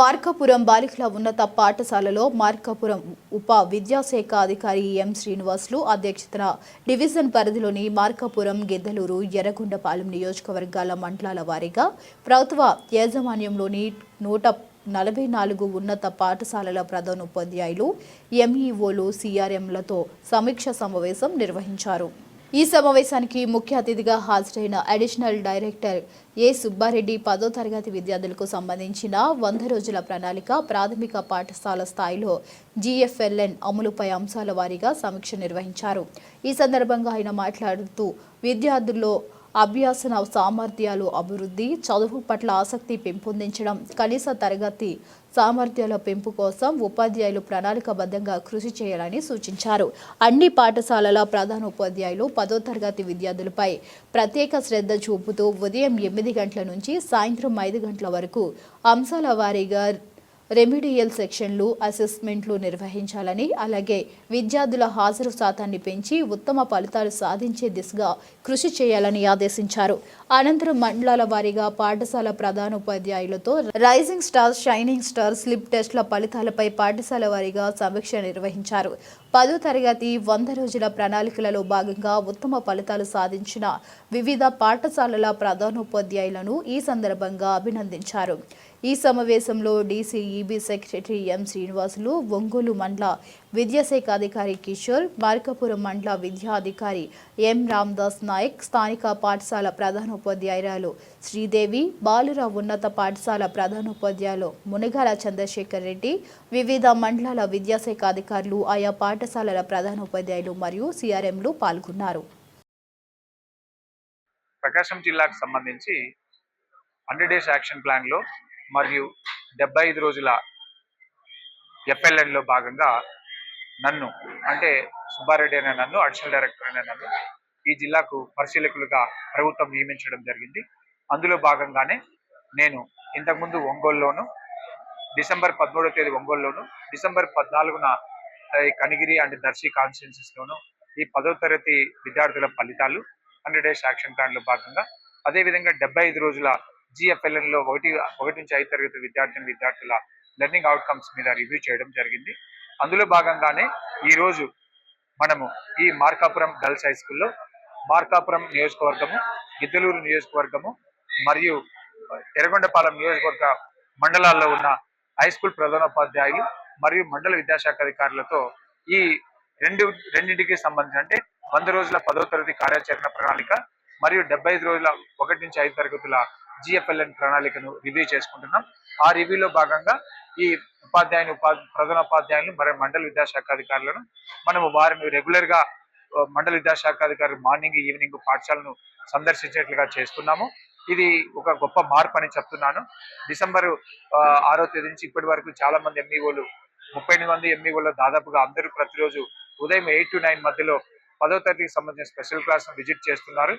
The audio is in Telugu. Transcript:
మార్కాపురం బాలికల ఉన్నత పాఠశాలలో మార్కాపురం ఉప విద్యాశాఖ అధికారి ఎం శ్రీనివాసులు అధ్యక్షతన డివిజన్ పరిధిలోని మార్కాపురం గిద్దలూరు ఎర్రగొండపాలెం నియోజకవర్గాల మండలాల వారీగా ప్రభుత్వ యాజమాన్యంలోని నూట నలభై నాలుగు ఉన్నత పాఠశాలల ప్రధానోపాధ్యాయులు ఎంఈఓలు సిఆర్ఎంలతో సమీక్ష సమావేశం నిర్వహించారు. ఈ సమావేశానికి ముఖ్య అతిథిగా హాజరైన అడిషనల్ డైరెక్టర్ ఏ సుబ్బారెడ్డి పదో తరగతి విద్యార్థులకు సంబంధించిన వంద రోజుల ప్రణాళిక ప్రాథమిక పాఠశాల స్థాయిలో జీఎఫ్ఎల్ఎన్ అమలుపై అంశాల వారీగా సమీక్ష నిర్వహించారు. ఈ సందర్భంగా ఆయన మాట్లాడుతూ విద్యార్థుల్లో అభ్యాసన సామర్థ్యాలు అభివృద్ధి చదువు పట్ల ఆసక్తి పెంపొందించడం కనీస తరగతి సామర్థ్యాల పెంపు కోసం ఉపాధ్యాయులు ప్రణాళికాబద్ధంగా కృషి చేయాలని సూచించారు. అన్ని పాఠశాలల ప్రధాన ఉపాధ్యాయులు పదో తరగతి విద్యార్థులపై ప్రత్యేక శ్రద్ధ చూపుతూ ఉదయం ఎనిమిది గంటల నుంచి సాయంత్రం ఐదు గంటల వరకు అంశాల వారీగా రెమిడియల్ సెక్షన్లు అసెస్మెంట్లు నిర్వహించాలని అలాగే విద్యార్థుల హాజరు శాతాన్ని పెంచి ఉత్తమ ఫలితాలు సాధించే దిశగా కృషి చేయాలని ఆదేశించారు. అనంతరం మండలాల వారీగా పాఠశాల ప్రధానోపాధ్యాయులతో rising star shining star slip టెస్ట్ల ఫలితాలపై పాఠశాల వారీగా సమీక్ష నిర్వహించారు. పదో తరగతి వంద రోజుల ప్రణాళికలలో భాగంగా ఉత్తమ ఫలితాలు సాధించిన వివిధ పాఠశాలల ప్రధానోపాధ్యాయులను ఈ సందర్భంగా అభినందించారు. ఈ సమావేశంలో DCEB secretary M Srinivasulu Ongole మండల విద్యాశాఖ అధికారి కిషోర్ మార్కాపురం మండల విద్యా అధికారి ఎం రామ్దాస్ నాయక్ స్థానిక పాఠశాల ప్రధానోపాధ్యాయురాలు శ్రీదేవి బాలురావు ఉన్నత పాఠశాల ప్రధానోపాధ్యాయులు మునిగాల చంద్రశేఖర్ రెడ్డి వివిధ మండలాల విద్యాశాఖ అధికారులు ఆయా పాఠశాలల ప్రధానోపాధ్యాయులు మరియు సిఆర్ఎంలు పాల్గొన్నారు. ప్రకాశం జిల్లాకు సంబంధించి హండ్రెడ్ డేస్ యాక్షన్ ప్లాన్లో మరియు డెబ్బై ఐదు రోజుల ఎఫ్ఎల్ఎన్లో భాగంగా నన్ను అంటే సుబ్బారెడ్డి అనే నన్ను అడిషనల్ డైరెక్టర్ అనే నన్ను ఈ జిల్లాకు పరిశీలకులుగా ప్రభుత్వం నియమించడం జరిగింది. అందులో భాగంగానే నేను ఇంతకుముందు ఒంగోలులోను డిసెంబర్ పదమూడవ తేదీ ఒంగోలులోను డిసెంబర్ పద్నాలుగున కనిగిరి అండ్ దర్శి కాన్స్టిట్యున్సీస్లోను ఈ పదో తరగతి విద్యార్థుల ఫలితాలు హండ్రెడ్ డేస్ యాక్షన్ ప్లాన్లో భాగంగా అదేవిధంగా డెబ్బై ఐదు రోజుల GFLN లో ఒకటి ఒకటి నుంచి ఐదు తరగతి విద్యార్థిని విద్యార్థుల లెర్నింగ్ అవుట్కమ్స్ మీద రివ్యూ చేయడం జరిగింది. అందులో భాగంగానే ఈ రోజు మనము ఈ మార్కాపురం గర్ల్స్ హై స్కూల్లో మార్కాపురం నియోజకవర్గము గిద్దలూరు నియోజకవర్గము మరియు ఎర్రగొండపాలెం నియోజకవర్గ మండలాల్లో ఉన్న హై స్కూల్ ప్రధానోపాధ్యాయులు మరియు మండల విద్యాశాఖ అధికారులతో ఈ రెండు రెండింటికి సంబంధించిన అంటే వంద రోజుల పదో తరగతి కార్యాచరణ ప్రణాళిక మరియు డెబ్బై ఐదు రోజుల ఒకటి నుంచి ఐదు తరగతుల జిఎఫ్ఎల్ఎన్ ప్రణాళికను రివ్యూ చేసుకుంటున్నాం. ఆ రివ్యూలో భాగంగా ఈ ఉపాధ్యాయుని ఉపా ప్రధానోపాధ్యాయులు మరియు మండల విద్యాశాఖ అధికారులను మనము వారిని రెగ్యులర్గా మండల విద్యాశాఖ అధికారులు మార్నింగ్ ఈవినింగ్ పాఠశాలను సందర్శించేట్లుగా చేస్తున్నాము. ఇది ఒక గొప్ప మార్పు అని చెప్తున్నాను. డిసెంబర్ ఆ, ఆరో తేదీ నుంచి ఇప్పటి వరకు చాలా మంది ఎంఈఓలు ముప్పై ఎనిమిది మంది ఎంఈఓలు దాదాపుగా అందరూ ప్రతిరోజు ఉదయం ఎయిట్ టు నైన్ మధ్యలో పదో తరగతికి సంబంధించిన స్పెషల్ క్లాస్ విజిట్ చేస్తున్నారు.